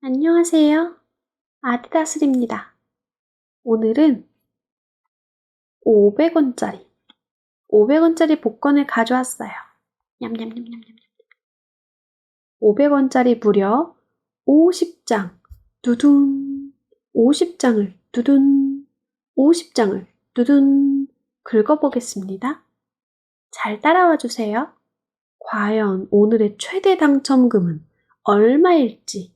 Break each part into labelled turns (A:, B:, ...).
A: 안녕하세요. 아디다슬입니다. 오늘은 500원짜리, 500원짜리 복권을 가져왔어요. 냠냠냠냠냠. 500원짜리 무려 50장, 두둔, 50장을 두둔, 50장을 두둔 긁어보겠습니다. 잘 따라와 주세요. 과연 오늘의 최대 당첨금은 얼마일지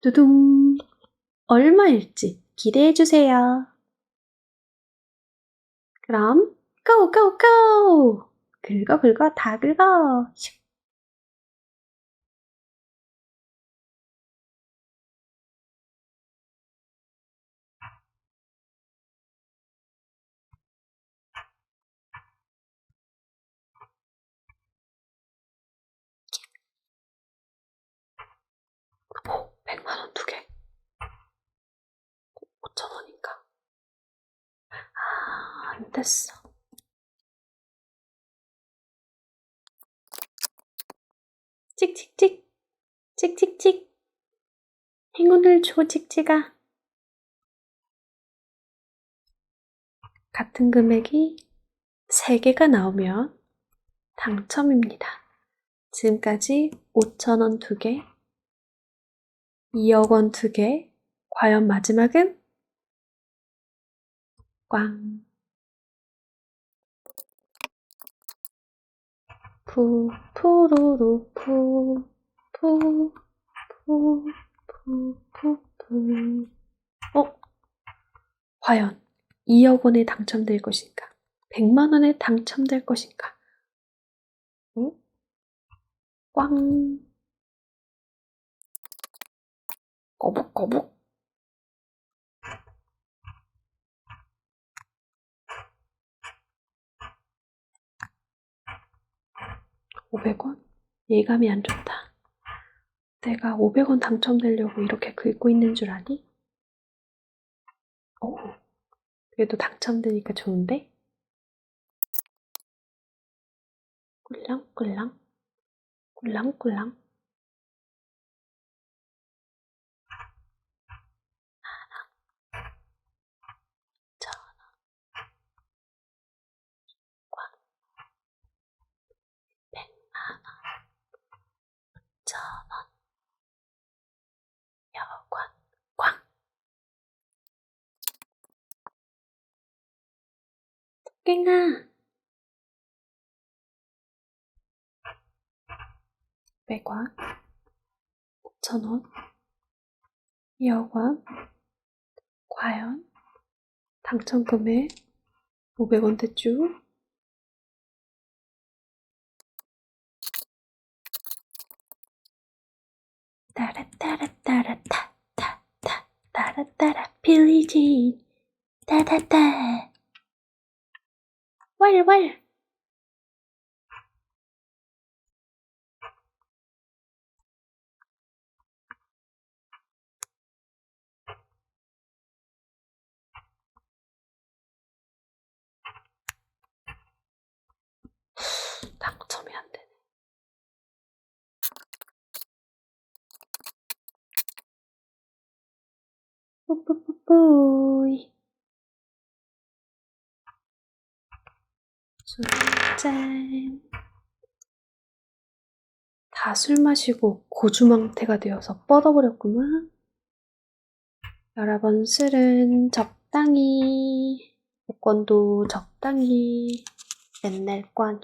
A: 두둥 얼마일지 기대해 주세요. 그럼 고! 고! 고! 긁어 긁어 다 긁어 100만원 두 개. 5천원인가? 아, 안 됐어. 찍찍찍, 찍찍찍. 행운을 줘, 찍찍아. 같은 금액이 3개가 나오면 당첨입니다. 지금까지 5천원 2개, 2억 원 2개, 과연 마지막은? 꽝. 푸, 푸루루, 푸, 푸, 푸, 푸, 푸, 푸. 어? 과연 2억 원에 당첨될 것인가? 100만 원에 당첨될 것인가? 어? 꽝. 거북거북. 오백 원? 예감이 안 좋다. 내가 500원 당첨되려고 이렇게 긁고 있는 줄 아니? 오, 그래도 당첨되니까 좋은데? 꿀랑꿀랑, 꿀랑꿀랑. 천원 여관 꽝 토깽아. 백원 오천원. 여관. 과연. 당첨 금액 500원 됐죠? 따라따라따라타타타 따라따라 빌리진 따다따 왈왈 당첨이 안 되네. 뿌뿌뿌뿌이 술잔 다술 마시고 고주망태가 되어서 뻗어버렸구만 여러분 술은 적당히 복권도 적당히 맨날 꽝이야.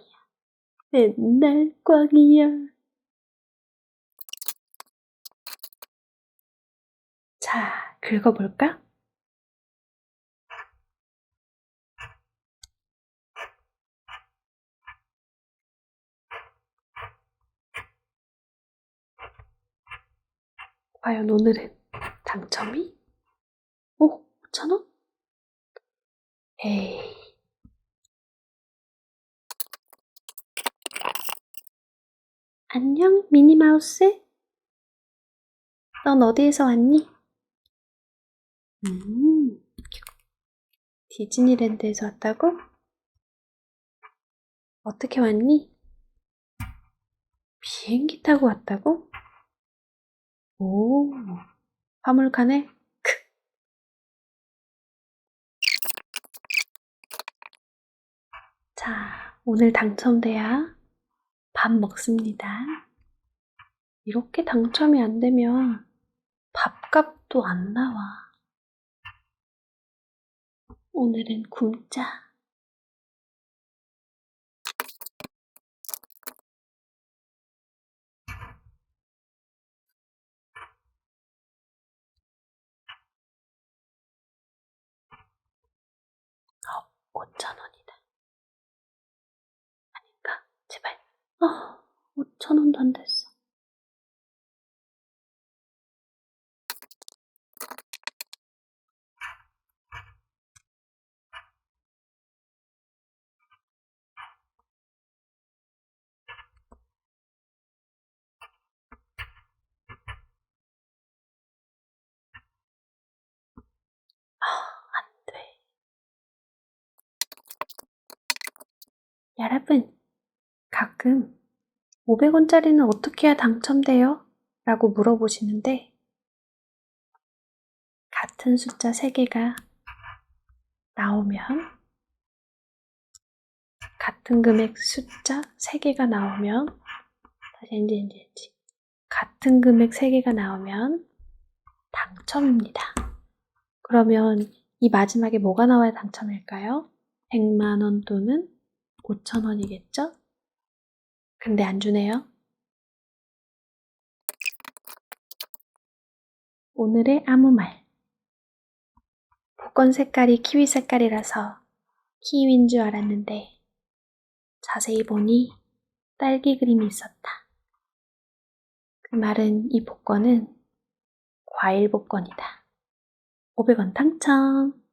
A: 맨날 꽝이야. 자, 긁어볼까? 과연 오늘은 당첨이? 오, 5천원? 에이. 안녕, 미니마우스? 넌 어디에서 왔니? 음, 디즈니랜드에서 왔다고? 어떻게 왔니? 비행기 타고 왔다고? 오, 화물칸에 크. 자, 오늘 당첨돼야 밥 먹습니다. 이렇게 당첨이 안 되면 밥값도 안 나와. 오늘은 굶자. 5천 원이다. 아닌가? 제발. 어, 5천 원도 안 됐어. 안 돼. 여러분, 가끔 500원짜리는 어떻게 해야 당첨돼요? 라고 물어보시는데, 같은 숫자 3개가 나오면, 같은 금액 숫자 3개가 나오면, 다시 엔지, 엔지, 엔지. 같은 금액 3개가 나오면 당첨입니다. 그러면 이 마지막에 뭐가 나와야 당첨일까요? 100만원 또는 5천원이겠죠? 근데 안 주네요. 오늘의 아무 말. 복권 색깔이 키위 색깔이라서 키위인 줄 알았는데 자세히 보니 딸기 그림이 있었다. 그 말은 이 복권은 과일 복권이다. 500원 당첨!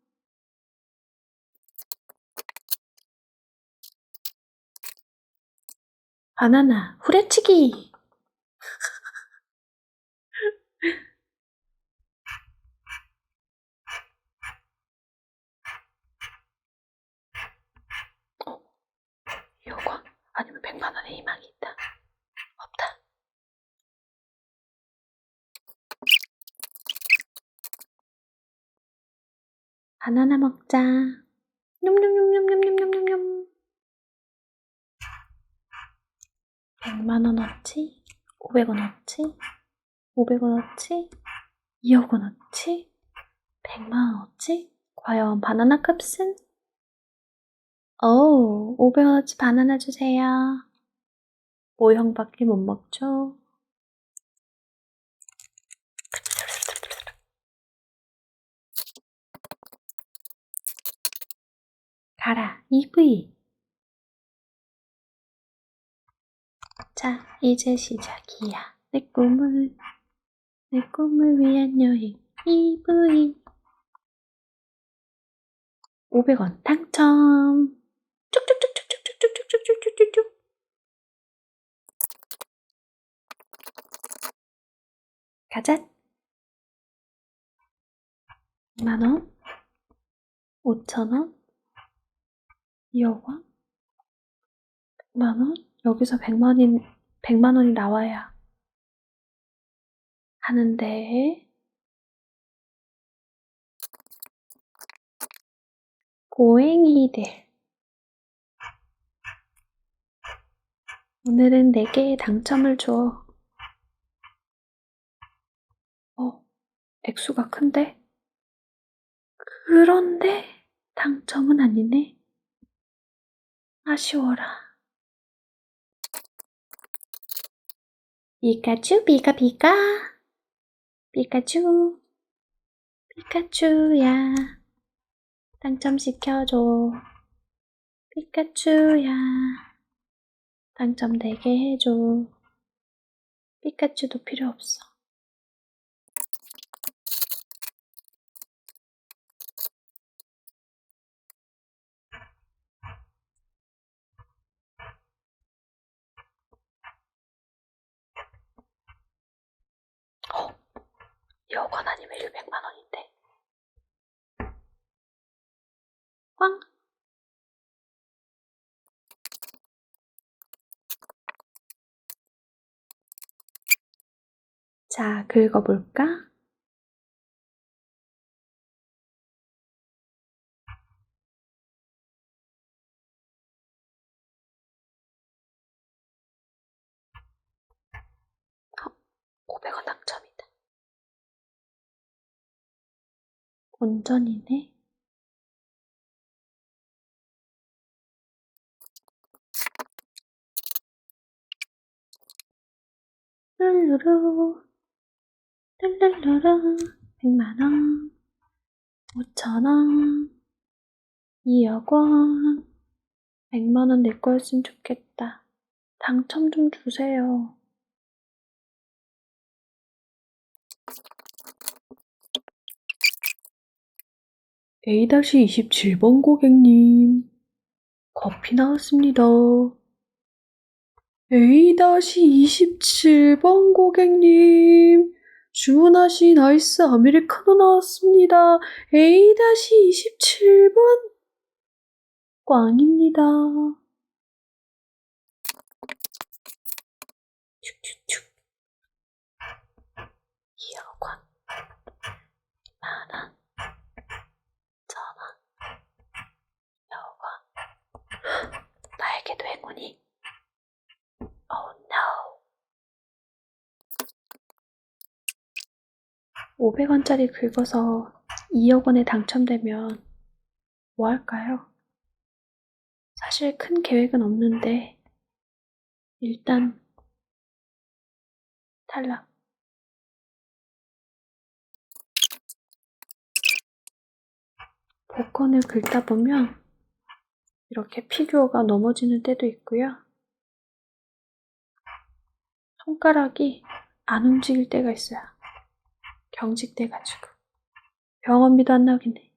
A: 바나나 후레치기! 어, 이거 아니면 100만 원의 희망이 있다. 없다. 바나나 먹자. 냠냠냠냠냠냠냠냠. 100만원어치? 500원어치? 500원어치? 2억원어치? 100만원어치? 과연 바나나 값은? 오, 500원어치 바나나 주세요. 모형밖에 못 먹죠? 가라, EV. 자, 이제 시작이야. 내 꿈을, 내 꿈을 위한 여행, EV. 500원 당첨. 쭉쭉쭉쭉쭉쭉쭉쭉쭉쭉쭉. 가자. 2만원, 5천원, 2억원, 100만원? 여기서 100만원, 100만 원이 나와야 하는데, 고행이들. 오늘은 4개의 당첨을 줘. 어, 액수가 큰데? 그런데 당첨은 아니네. 아쉬워라. 피카츄, 피카, 피카. 피카츄. 피카츄야. 당첨시켜줘. 피카츄야. 당첨되게 해줘. 피카츄도 필요 없어. 어, 여권 아니면 100만 원인데. 꽝! 자, 긁어볼까? 온전이네. 룰루루, 룰루루루, 100만원, 5천원, 2억원, 100만원 내 거였으면 좋겠다. 당첨 좀 주세요. A-27번 고객님, 커피 나왔습니다. A-27번 고객님, 주문하신 아이스 아메리카노 나왔습니다. A-27번 꽝입니다. 축축축. 2억 원. 만원. 천원. 2억 원. 나에게도 행운이. Oh no. 500원짜리 긁어서 2억 원에 당첨되면 뭐 할까요? 사실 큰 계획은 없는데, 일단, 탈락. 복권을 긁다 보면, 이렇게 피규어가 넘어지는 때도 있고요. 손가락이 안 움직일 때가 있어요. 경직돼가지고. 병원비도 안 나오겠네.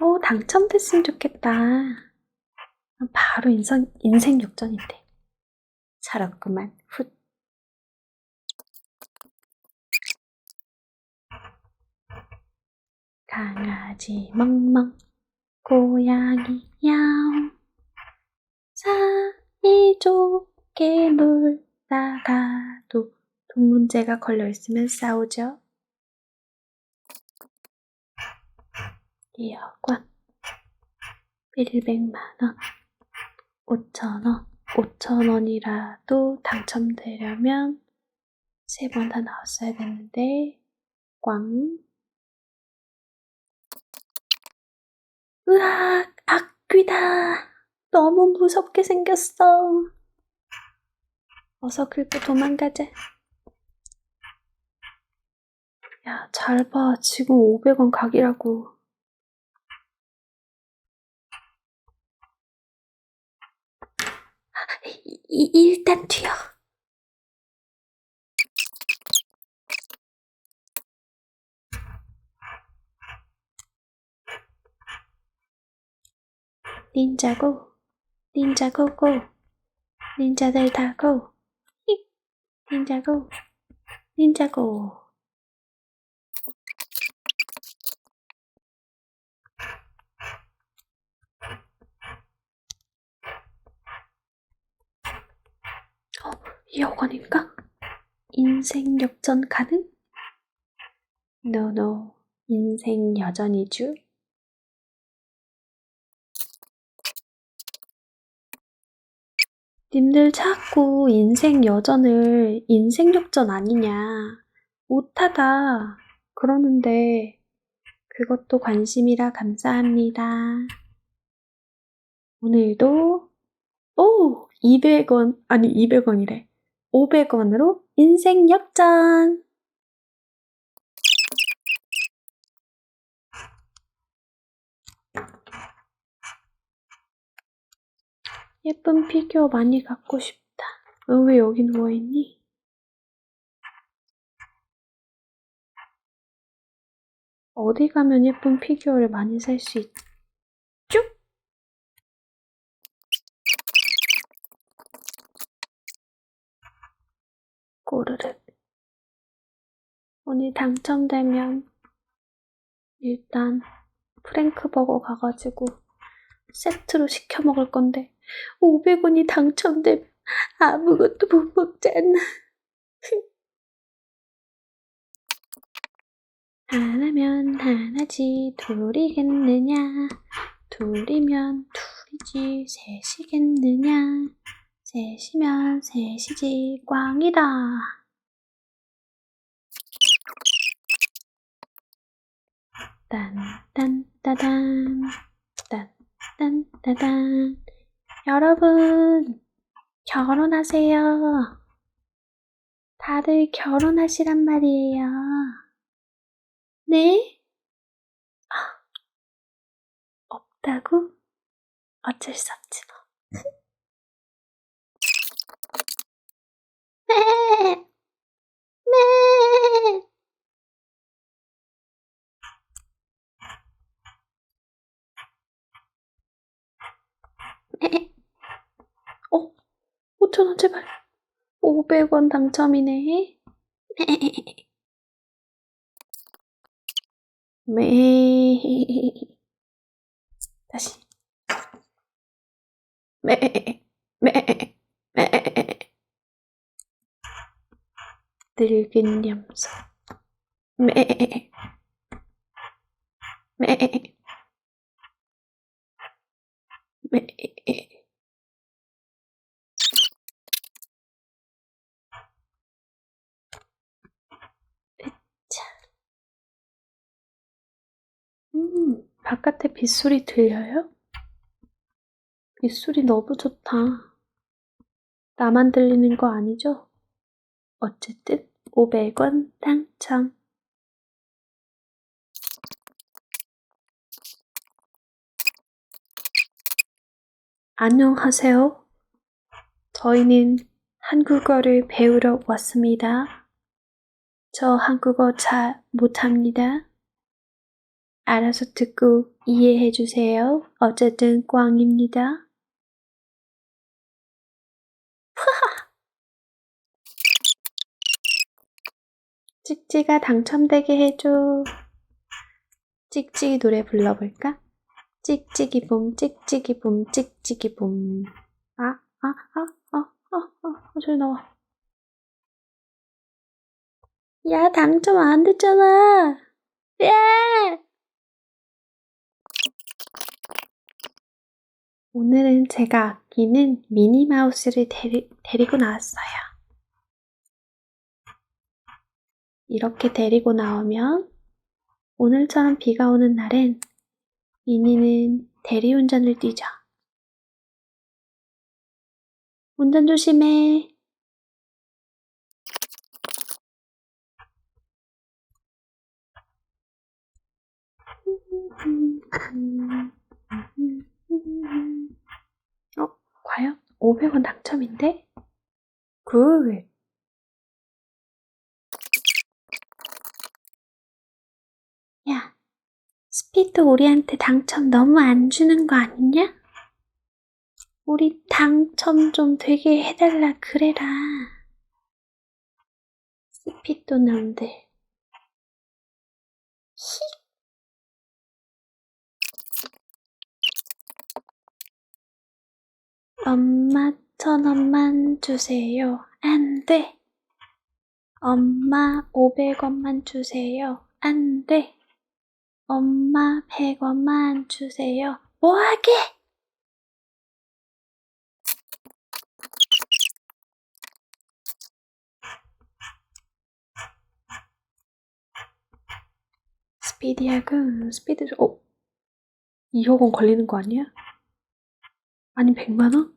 A: 오, 당첨됐으면 좋겠다. 바로 인생, 인생 역전인데. 잘했구만. 훗. 강아지 멍멍, 고양이 야옹. 사이좋게 놀다가도 돈 문제가 걸려 있으면 싸우죠. 2억 원, 100만원, 5천원, 5천원이라도 당첨되려면 세 번 다 나왔어야 됐는데, 꽝. 으악, 악귀다. 너무 무섭게 생겼어. 어서 긁고 도망가자. 야, 잘 봐. 지금 500원 각이라고. 이, 이, 일단 튀어. 닌자고, 닌자 고고, 닌자들 다고, 히, 닌자 고, 닌자 고. 어, 2억 원인가? 인생 역전 가능? 노노, 인생 여전이죠. 님들 자꾸 인생 여전을 인생 역전 아니냐, 못하다, 그러는데, 그것도 관심이라 감사합니다. 오늘도, 오! 200원, 아니 200원이래. 500원으로 인생 역전! 예쁜 피규어 많이 갖고 싶다. 너 왜 여기 누워있니? 어디 가면 예쁜 피규어를 많이 살 수 있죠? 꼬르륵. 오늘 당첨되면 일단 프랭크버거 가가지고 세트로 시켜 먹을 건데 500원이 당첨되면 아무것도 못 먹잖아. 하나면 하나지. 둘이겠느냐? 둘이면 둘이지. 셋이겠느냐? 셋이면 셋이지. 꽝이다. 딴딴따단 딴딴따단 여러분 결혼하세요. 다들 결혼하시란 말이에요. 네? 아, 없다고? 어쩔 수 없지 뭐. 네. 네. 네. 어, 5천원 제발. 500원 당첨이네. 매. 다시. 매. 매. 매. 늙은 염소. 매. 매. 매. 자. 음, 바깥에 빗소리 들려요? 빗소리 너무 좋다. 나만 들리는 거 아니죠? 어쨌든 500원 당첨. 안녕하세요. 저희는 한국어를 배우러 왔습니다. 저 한국어 잘 못합니다. 알아서 듣고 이해해 주세요. 어쨌든 꽝입니다. 찍찍아 당첨되게 해줘. 찍찍이 노래 불러볼까? 찍찍이 봄, 찍찍이 봄, 찍찍이 봄. 아, 아, 아, 아, 아, 아, 아, 저리 나와. 야, 당첨 안 됐잖아. 예! 오늘은 제가 아끼는 미니마우스를 데리, 데리고 나왔어요. 이렇게 데리고 나오면 오늘처럼 비가 오는 날엔 미니는 대리운전을 뛰죠. 운전 조심해. 어, 과연 500원 당첨인데? 굿. 야, 스피드 우리한테 당첨 너무 안 주는 거 아니냐? 우리 당첨 좀 되게 해달라 그래라. 스피드 놈들. 엄마 천 원만 주세요. 안 돼. 엄마 오백 원만 주세요. 안 돼. 엄마 100원만 주세요. 뭐하게? 스피디약은 스피드 어? 2억 원 걸리는 거 아니야? 아니 100만 원?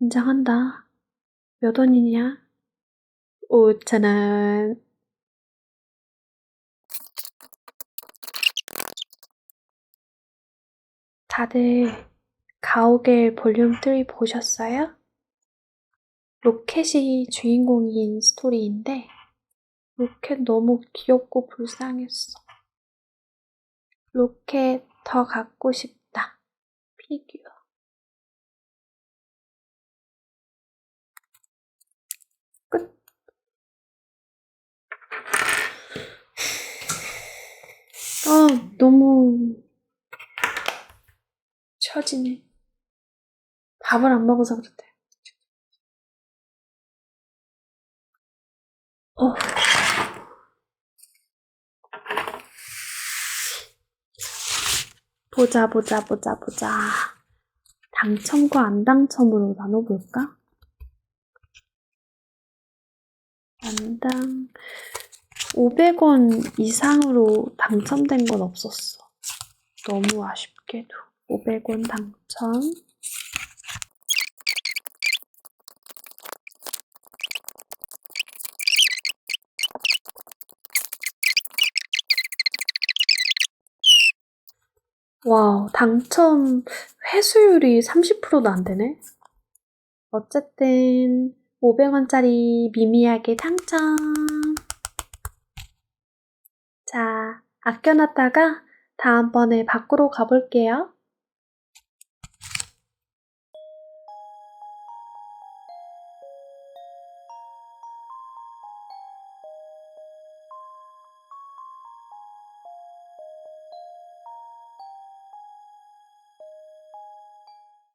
A: 인정한다. 몇 원이냐? 5천 원. 다들 가오갤 볼륨 3 보셨어요? 로켓이 주인공인 스토리인데 로켓 너무 귀엽고 불쌍했어. 로켓 더 갖고 싶다. 피규어. 아, 너무 처지네. 밥을 안 먹어서 그렇대. 어. 보자, 보자, 보자, 보자. 당첨과 안 당첨으로 나눠볼까? 안 당 500원 이상으로 당첨된 건 없었어. 너무 아쉽게도 500원 당첨. 와, 당첨 회수율이 30%도 안 되네. 어쨌든 500원짜리 미미하게 당첨. 자, 아껴놨다가 다음번에 밖으로 가볼게요.